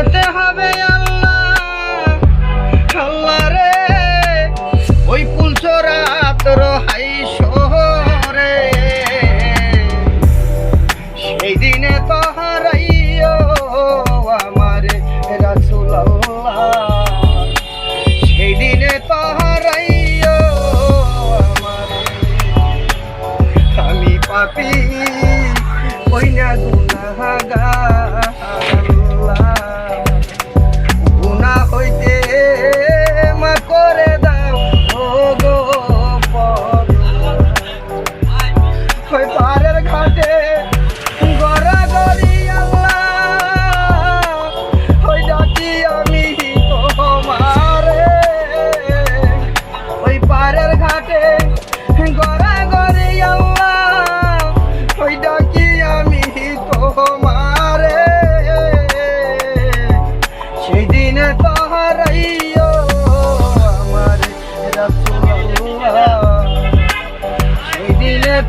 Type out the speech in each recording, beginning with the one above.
যেতে হবে আল্লাহ। আল্লাহ রে, ওই পুলচরা তোর হাই শহরে। সেই দিনে তো হারাইও আমার রাসুল সেই দিনে তো হারাইও আমার। আমি পাপি, ওই না গুনাগার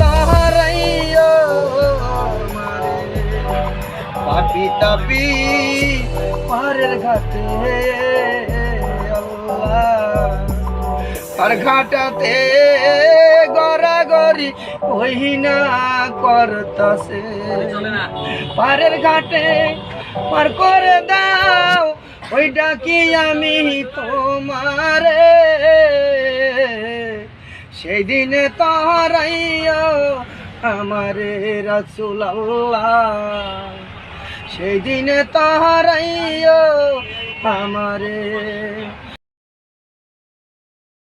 তাহারাইও আমারে পাপি তাপি পারের ঘাটে আর ঘাটাতে গড়াগড়ি ওই না করতাছে। পারের ঘাটে পার করে দাও, ওইটা কি আমি তোমারে? সেই দিনে আমার আমারে সেদিন সেই দিনে তাহারাইও আমারে